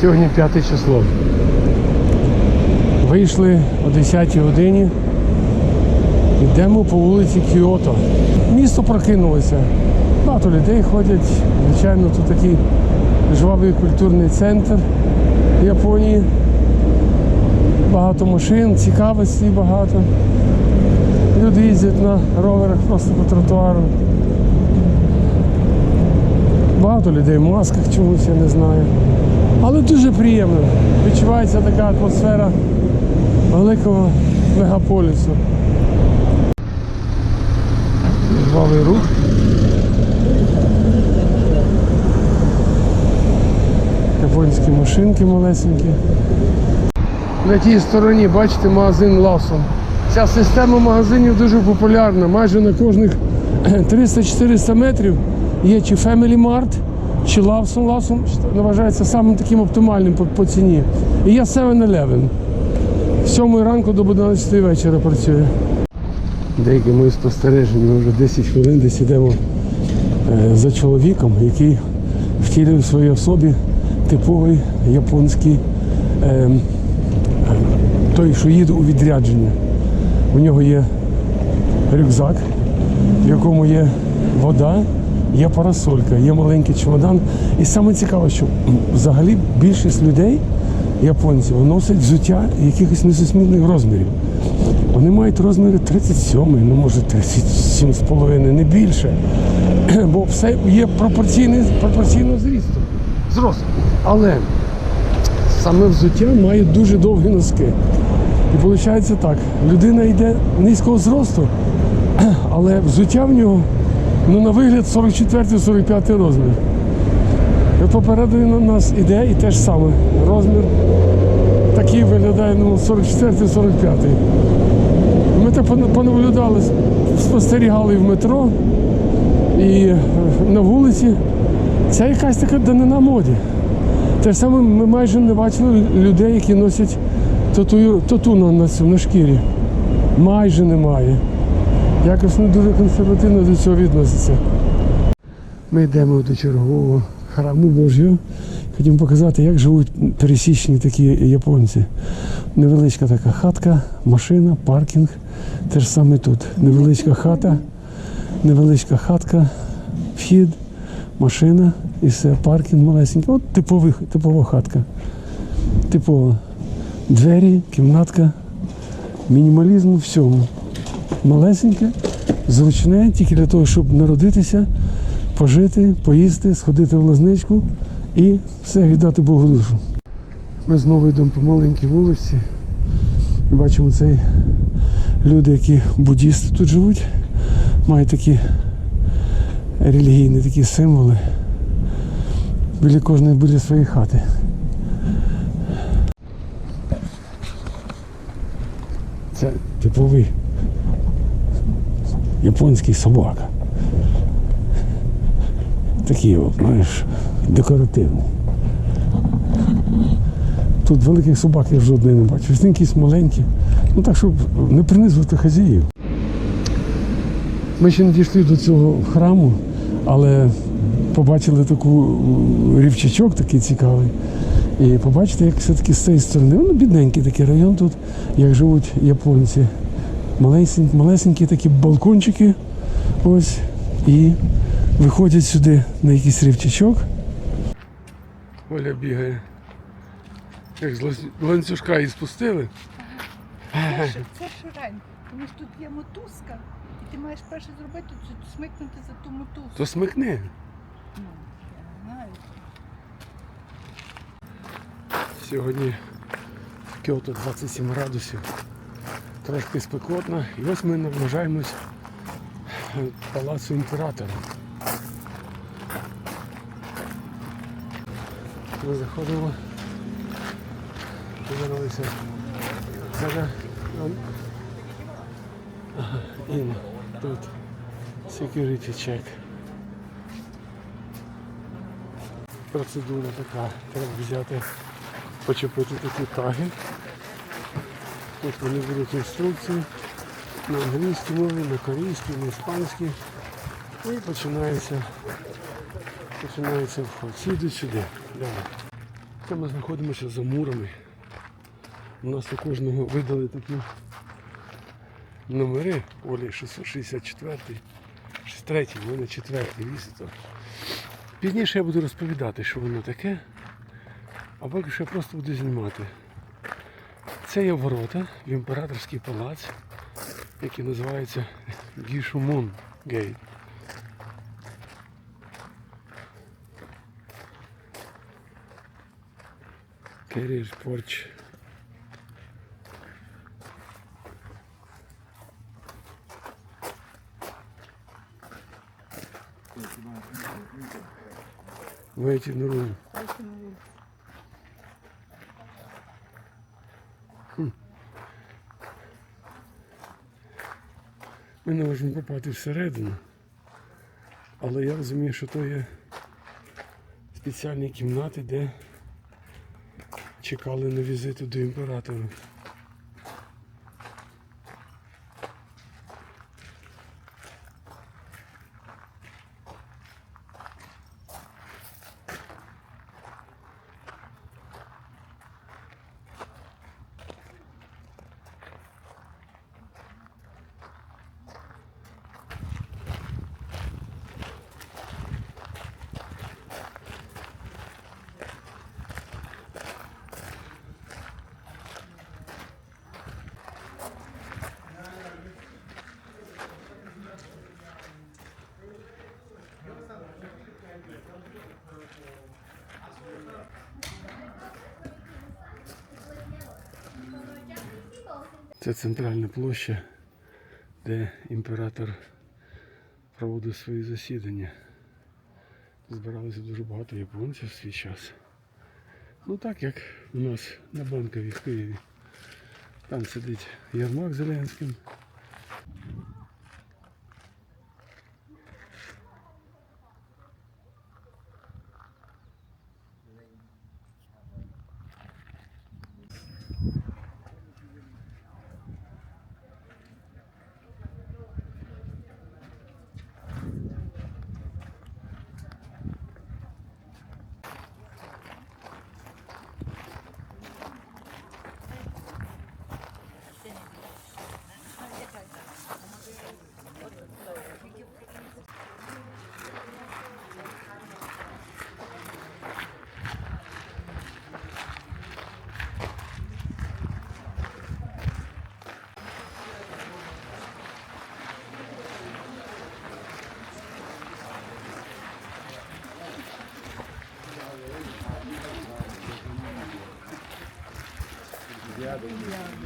Сьогодні 5 число. Вийшли о 10 годині. Йдемо по вулиці Кіото. Місто прокинулося. Багато людей ходять. Звичайно, тут такий жвавий культурний центр Японії. Багато машин, цікавості багато. Люди їздять на роверах просто по тротуару. Багато людей в масках чомусь, я не знаю. Але дуже приємно. Відчувається така атмосфера великого мегаполісу. Жвавий рух. Японські машинки малесенькі. На тій стороні, бачите, магазин Лавсон. Ця система магазинів дуже популярна. Майже на кожних 300-400 метрів є чи Family Mart, чи Lawson. Lawson вважається самим таким оптимальним по, по ціні. І є 7-Eleven. З 7 ранку до 11 вечора працює. Деякі мої спостереження, ми вже 10 хвилин десь йдемо е, за чоловіком, який втілює в своїй особі типовий японський е, той, що їде у відрядження. У нього є рюкзак, в якому є вода, є парасолька, є маленький чемодан. І саме цікаве, що взагалі більшість людей, японців, носять взуття якихось несусмітних розмірів. Вони мають розміри 37, ну може 37,5, не більше. Бо все є пропорційно зрісту. Зросту. Але саме взуття має дуже довгі носки. І виходить так, людина йде низького зросту, але взуття в нього ну, на вигляд 44-45 розмір. Попереду на нас іде і те ж саме. Розмір такий виглядає ну, 44-45. Ми так понаблюдали, спостерігали в метро, і е, на вулиці. Це якась така данина моді. Те ж саме ми майже не бачили людей, які носять тату, тату на, на, на шкірі. Майже немає. Якось дуже консервативно до цього відноситься. Ми йдемо до чергового храму Божого. Хотімо показати, як живуть пересічні такі японці. Невеличка така хатка, машина, паркінг. Те ж саме тут. Невеличка хата, невеличка хатка, вхід, машина і все, паркінг малесенький. От типовий, типова хатка. Типова. Двері, кімнатка, мінімалізм у всьому. Малесеньке, зручне, тільки для того, щоб народитися, пожити, поїсти, сходити в лазничку і все віддати Богу душу. Ми знову йдемо по маленькій вулиці. Бачимо цей люди, які буддісти тут живуть, мають такі релігійні такі символи біля кожної біля своєї хати. Це типовий японський собака. Такий, знаєш, декоративний. Тут великих собак я жодної не бачу. Всі якісь маленькі. Ну так, щоб не принизувати хазяїв. Ми ще не дійшли до цього храму, але побачили таку рівчачок такий цікавий. І побачите, як все-таки з цієї сторони. Ну, бідненький такий район тут, як живуть японці. Малесенькі, малесенькі такі балкончики. Ось. І виходять сюди на якийсь рівчачок. Оля бігає. Як з ланцюжка її спустили. Це, це тому що тут є мотузка, і ти маєш перше зробити це смикнути за ту мотузку. То смикни. Ну, я знаю. Сьогодні в Кіото 27 градусів. Трошки спекотно. І ось ми наближаємось палацу імператора. Ми заходимо. Повернулися. Ага, in. Тут security check. Процедура така. Треба взяти, почепити такі таги. Тут вони будуть інструкції на англійській мові, на корейській, на іспанській. І починається, починається вход. Всі йдуть сюди. Далі. Це ми знаходимося за мурами. У нас у кожного видали такі номери. Олі 664, 63, у мене четвертий вісito. Пізніше я буду розповідати, що воно таке, а поки що я просто буду знімати. Це є ворота в імператорський палац, який називається Гішумун Гейт. Carrier Porch. Waiting room. Ми не можемо попати всередину, але я розумію, що то є спеціальні кімнати, де чекали на візиту до імператора. Це центральна площа, де імператор проводив свої засідання. Збиралося дуже багато японців в свій час. Ну так як у нас на банковій в Києві. Там сидить Єрмак Hallelujah.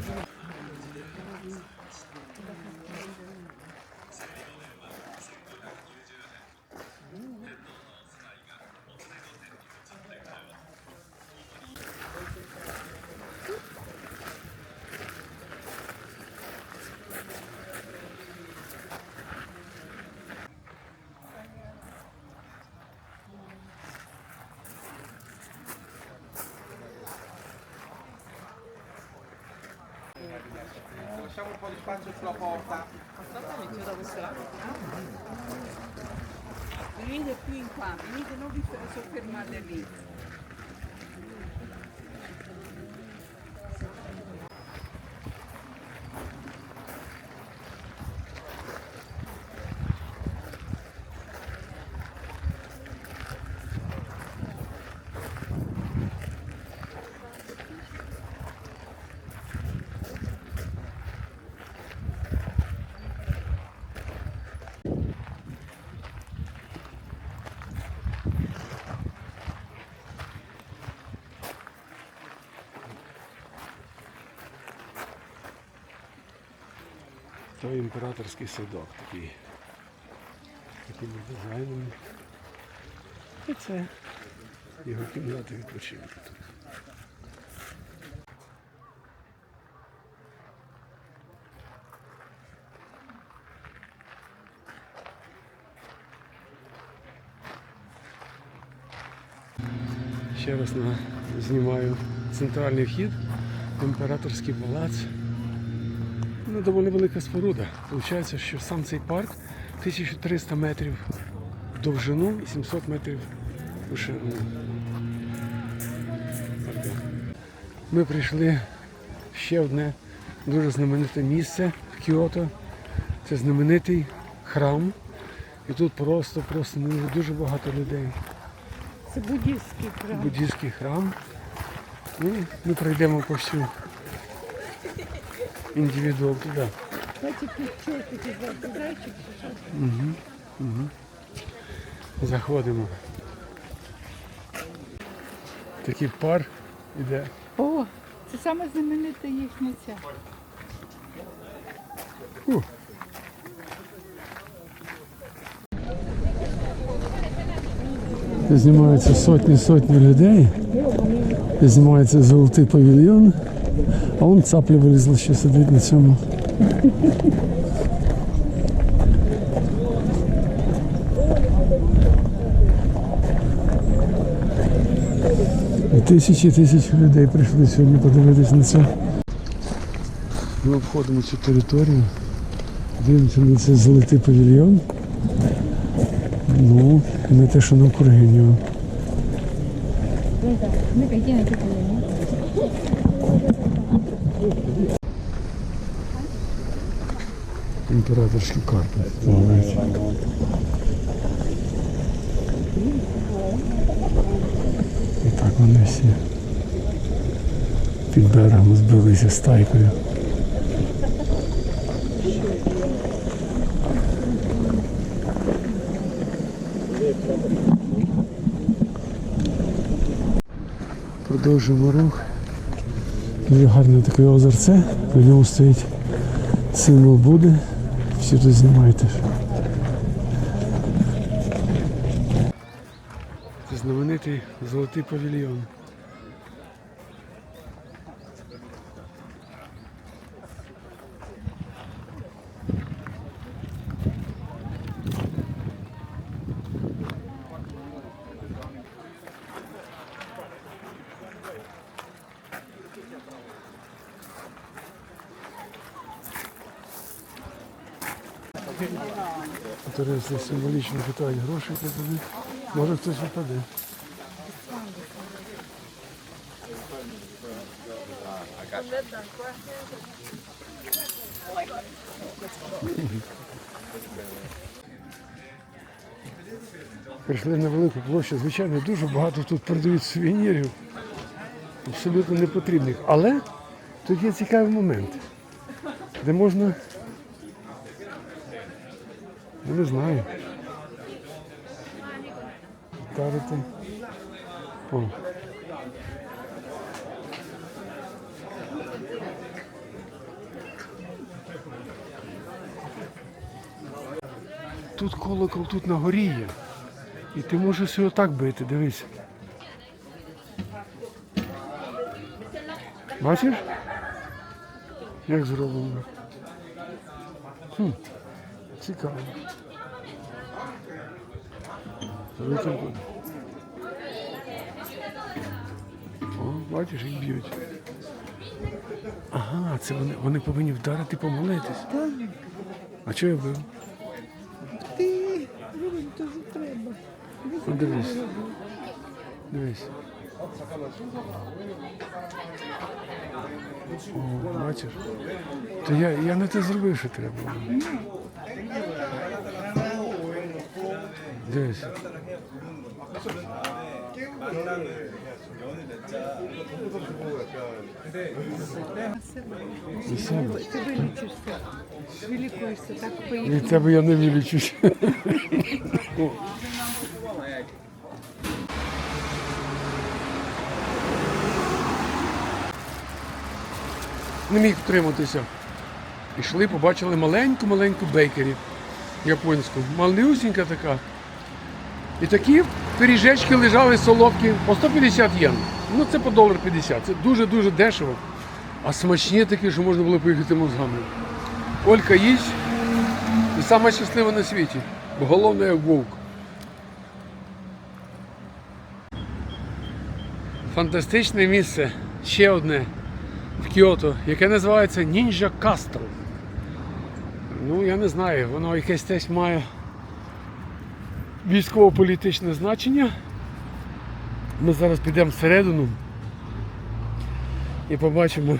Lasciamo un po' di spazio sulla porta. Assolutamente, dove sarà? Venite più in qua, venite, non vi soffermate lì. То імператорський садок такий. Такими дизайнами. І це його кімната відпочинку. Ще раз знімаю центральний вхід, імператорський палац. Ну, доволі велика споруда. Получається, що сам цей парк 1300 метрів в довжину і 700 метрів у ширину. Ми прийшли в ще одне дуже знамените місце в Кіото. Це знаменитий храм. І тут просто, просто ну, дуже багато людей. Це буддійський храм. Буддійський храм. І ми пройдемо по всю індивідуал туди. Бачите, чортики, зайчик, що Заходимо. Такий пар іде. О, це саме знаменита їхня ця. Знімаються сотні сотні людей. Знімається золотий павільйон. А он цапля вилізла, що сидить на цьому. І тисячі тисячі людей прийшли сьогодні подивитись на це. Ми обходимо цю територію. Дивимося на цей золотий павільйон. Ну, і на те, що навкруги нього. Імператорські карти. І так вони всі під берегом збилися з тайкою. Продовжимо рух. Дуже гарне таке озерце, на ньому стоїть символ Буди. Всі тут знімають теж. Це знаменитий золотий павільйон. Туристи символічно питають гроші туди. Може хтось випаде. Прийшли на велику площу. Звичайно, дуже багато тут продають сувенірів, абсолютно непотрібних. Але тут є цікавий момент, де можна Ну, не знаю. Вдарити. О. Тут колокол тут на горі є. І ти можеш його так бити, дивись. Бачиш? Як зроблено? Хм. Цікаво. О, бачиш, їх б'ють. Ага, це вони, вони повинні вдарити помолитись. А чого я бив? Ти, Рубень, теж треба. Ну, дивись. Дивись. О, бачиш? То я, я не те зробив, що треба. Було. Дивись. І себе. Ти вилічишся, вилікуєшся, так поїхав. Від тебе я не вилічусь. Не міг втриматися. Пішли, побачили маленьку-маленьку бейкері японську. Малюсінька така. І такі пиріжечки лежали солодкі по 150 єн. Ну це по долар 50. Це дуже-дуже дешево. А смачні такі, що можна було поїхати мозгами. Олька їсть і сама щаслива на світі. Бо головне як вовк. Фантастичне місце, ще одне в Кіото, яке називається Нінджа Кастл. Ну, я не знаю, воно якесь теж має військово-політичне значення. Ми зараз підемо всередину і побачимо.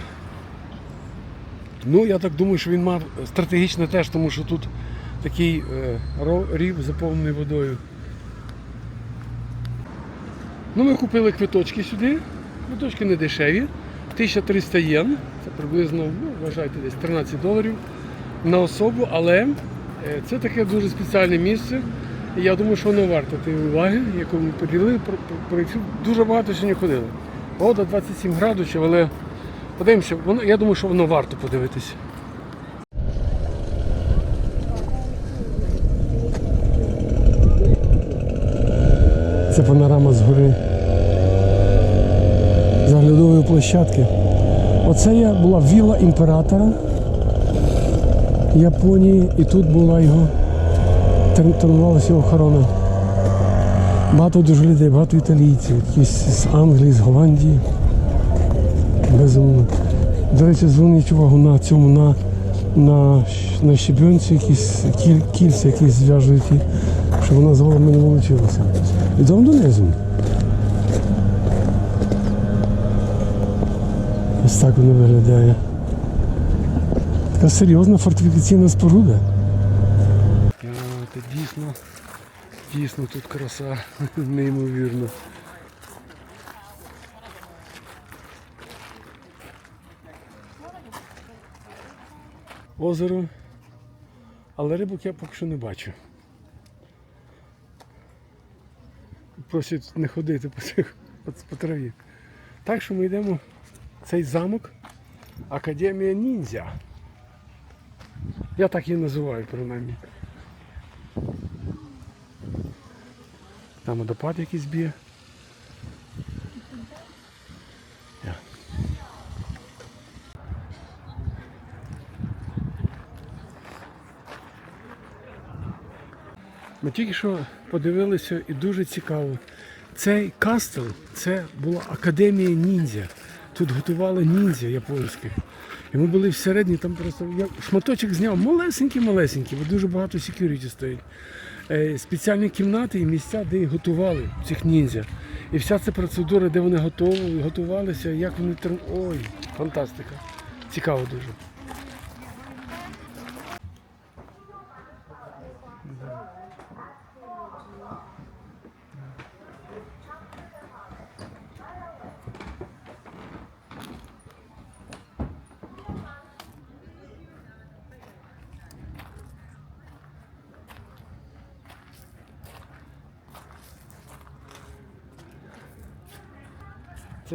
Ну, я так думаю, що він мав стратегічно теж, тому що тут такий е, рів заповнений водою. Ну, ми купили квиточки сюди. Квиточки не дешеві. 1300 єн. Це приблизно, ну, вважайте, десь 13 доларів на особу, але е, це таке дуже спеціальне місце. Я думаю, що воно варто тієї уваги, яку ми поділили. Дуже багато сьогодні ходили. Погода 27 градусів, але подивимося, воно, я думаю, що воно варто подивитися. Це панорама з гори. З оглядової площадки. Оце я була вілла імператора Японії, і тут була його трен- тренувалася охорона. Багато дуже людей, багато італійців, якісь з Англії, з Голландії. Безумно. До речі, зверніть увагу на цьому, на, на, на щебенці якісь кіль, кільця, які зв'яжують, щоб вона згодом не вилучилася. Йдемо донизу. Ось так воно виглядає. Така серйозна фортифікаційна споруда. Це дійсно, дійсно тут краса неймовірна. Озеро, але рибок я поки що не бачу. Просять не ходити по, цих, по траві. Так що ми йдемо в цей замок Академія Ніндзя. Я так її називаю принаймні. Там водопад якийсь б'є. Ми тільки що подивилися і дуже цікаво. Цей кастел це була академія ніндзя. Тут готували ніндзя японських. І ми були всередині, там просто я шматочок зняв малесенький-малесенький, бо дуже багато секюріті стоїть. Е, спеціальні кімнати і місця, де готували, цих ніндзя. І вся ця процедура, де вони готували, готувалися, як вони трен... Ой, фантастика. Цікаво дуже.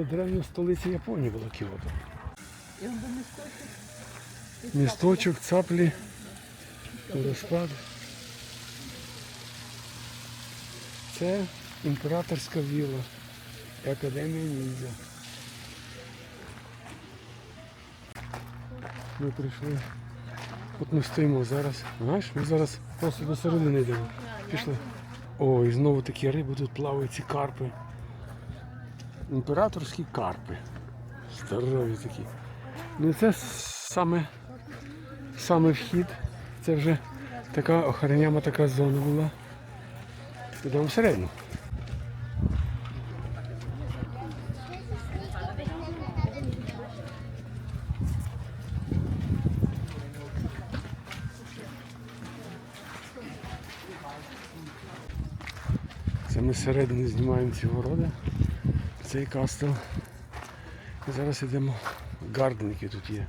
Це древня столиця Японії була Кіото. Місточок, цаплі, розпад. Це імператорська вілла і академія ніндзя. Ми прийшли. От ми стоїмо зараз. Знаєш, ми зараз просто до середини йдемо. Пішли. О, і знову такі риби тут плавають ці карпи. Імператорські карпи. Здорові такі. Ну це саме, саме вхід. Це вже така охороняма така зона була. Йдемо всередину. Це ми зсередини знімаємо ці городи, цей кастел. І зараз йдемо в гарден, який тут є,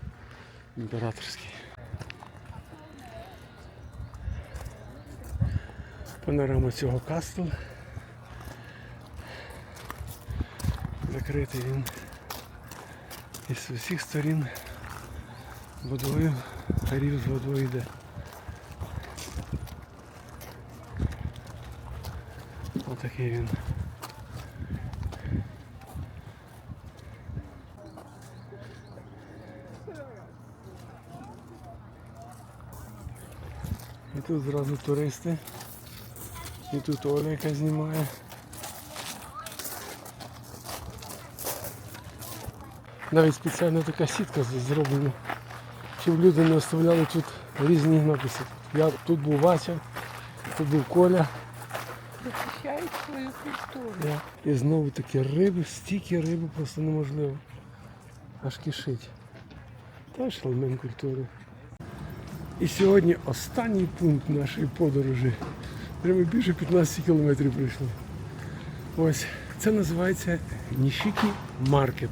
імператорський. Панорама цього кастел. Закритий він із усіх сторін водою, рів з водою йде. Отакий він. Тут зразу туристи. І тут Оля, яка знімає. Навіть спеціальна така сітка зроблена, щоб люди не оставляли тут різні написи. Я, тут був Вася, тут був Коля. Захищають свою культуру. Я. І знову такі риби, стільки риби просто неможливо. аж кишить. Теж елемент культури. І сьогодні останній пункт нашої подорожі. Вже ми більше 15 кілометрів пройшли. Ось це називається Нішікі Маркет.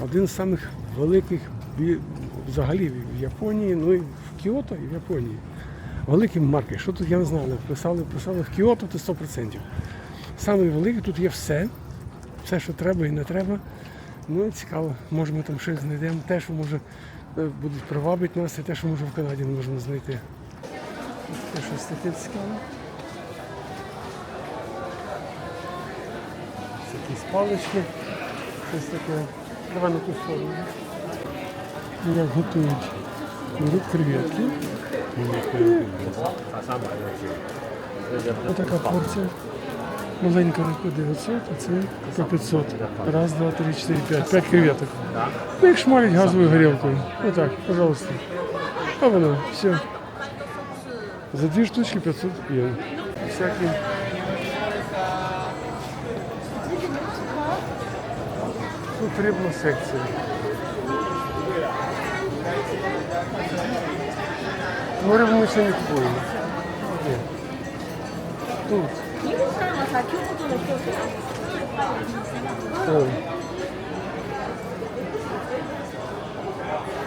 Один з самих великих взагалі в Японії, ну і в Кіото і в Японії. Великий маркет. Що тут я не знаю, написали, писали в Кіото, то 100%. Саме великий, тут є все, все, що треба і не треба. Ну і цікаво, може ми там щось знайдемо, те, що може будуть привабити нас, і те, що може в Канаді не можемо знайти. Це щось таке цікаве. Це якісь палички, щось таке. Давай на ту сторону. Як готують беруть креветки. Ось така порція. Маленька рибка 900, а це по 500. Раз, два, три, чотири, п'ять. П'ять креветок. Ну, їх шмалять газовою горілкою. Отак, пожалуйста. А воно, все. За дві штучки 500 євро. Всякі. Тут рибна секція. Ну, рибу ми ще не купуємо. Тут. Ой.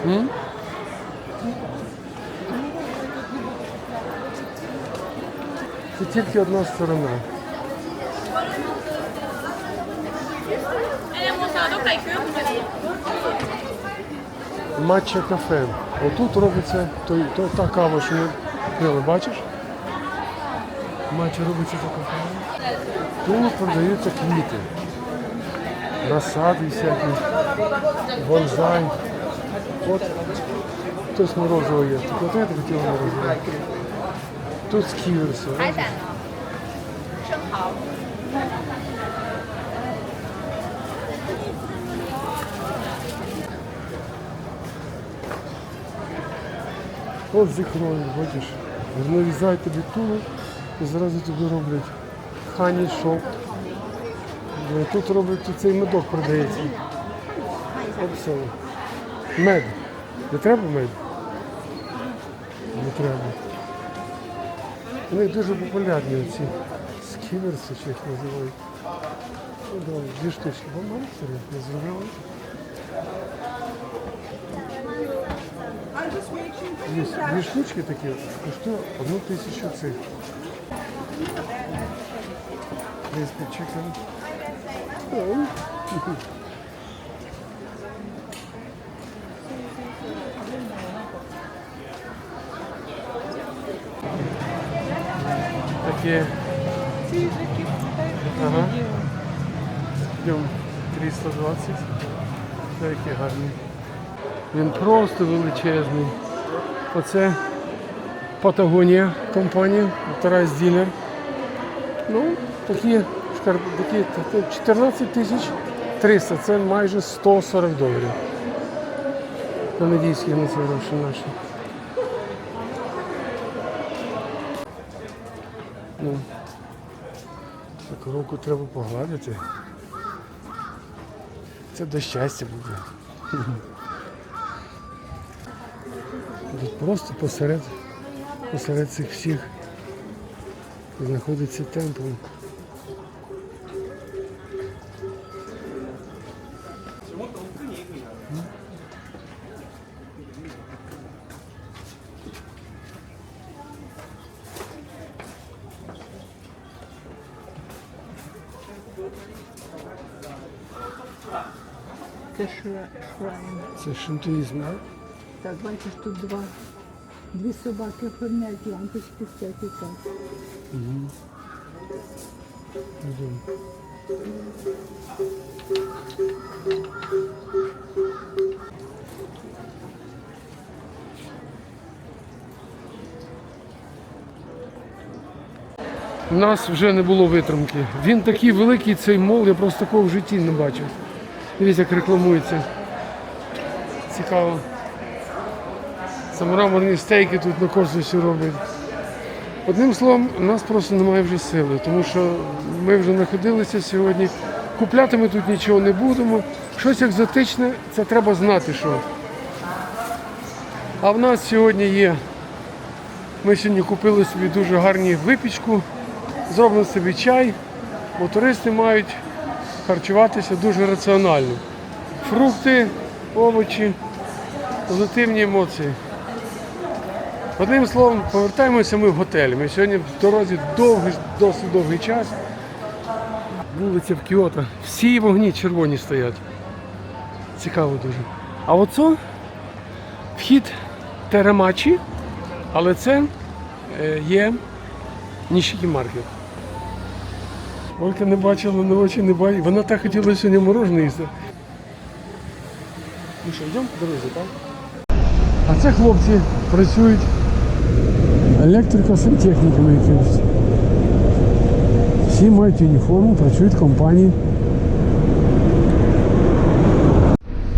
М? Це тільки одна сторона. Матча кафе. Отут робиться той, то, та кава, що ми пили, бачиш? Матча робиться така кава. Тут продаються квіти. Розсади всякі, бонзай. От хтось морозиво є. От я хотіла морозиво. Тут сківерси. От з ікрою, бачиш. Нарізають тобі тулу і зразу тобі роблять хані шоп. Е, Тут роблять цей медок продається. От. Мед. Не треба мед? Не треба. Вони дуже популярні ці сківерси, чи їх називають. Ну, дві штучки. Монстри не зробили. Дві штучки такі коштує одну тисячу цих. Crispy chicken. Oh. Таке. Ага. Йдемо 320. Це який гарний. Він просто величезний. Оце Патагонія компанія, Тарас Ділер. Ну, такі, та 14 тисяч 300, це майже 140 доларів. Канадійські на це гроші наші. Ну, так руку треба погладити. Це до щастя буде. Тут просто посеред, посеред цих всіх знаходиться темпл. Це шра- шрайн. Це шинтуїзм, так? Так, бачиш, тут два. Дві собаки охороняють лампочки всякі так. Йдемо. У нас вже не було витримки. Він такий великий, цей мол, я просто такого в житті не бачив. Дивіться, як рекламується. Цікаво. Самораморні стейки тут на корсусі роблять. Одним словом, у нас просто немає вже сили, тому що ми вже знаходилися сьогодні Купляти ми тут нічого не будемо. Щось екзотичне, це треба знати, що. А в нас сьогодні є. Ми сьогодні купили собі дуже гарні випічку, зробимо собі чай, бо туристи мають харчуватися дуже раціонально. Фрукти, овочі, позитивні емоції. Одним словом, повертаємося ми в готель. Ми сьогодні в дорозі довгий, досить довгий час. Вулиця в Кіото. Всі вогні червоні стоять. Цікаво дуже. А оце вхід Теремачі, але це е, є Нішікі маркет. Олька не бачила, на очі не бачила. Вона так хотіла сьогодні морожене їсти. Ну що, йдемо по дорозі, так? А це хлопці працюють електрикосантехніками якимось. Всі мають уніформу, працюють в компанії.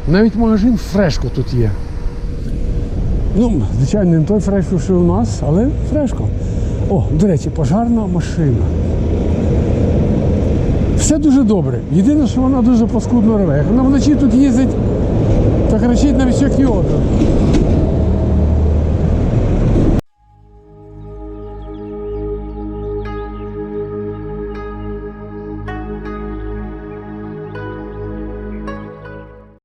Навіть магазин Фрешко тут є. Ну, звичайно, не той фрешко, що у нас, але фрешко. О, до речі, пожарна машина. Все дуже добре. Єдине, що вона дуже паскудно реве. Як вона вночі тут їздить, то кричить на все Кіото.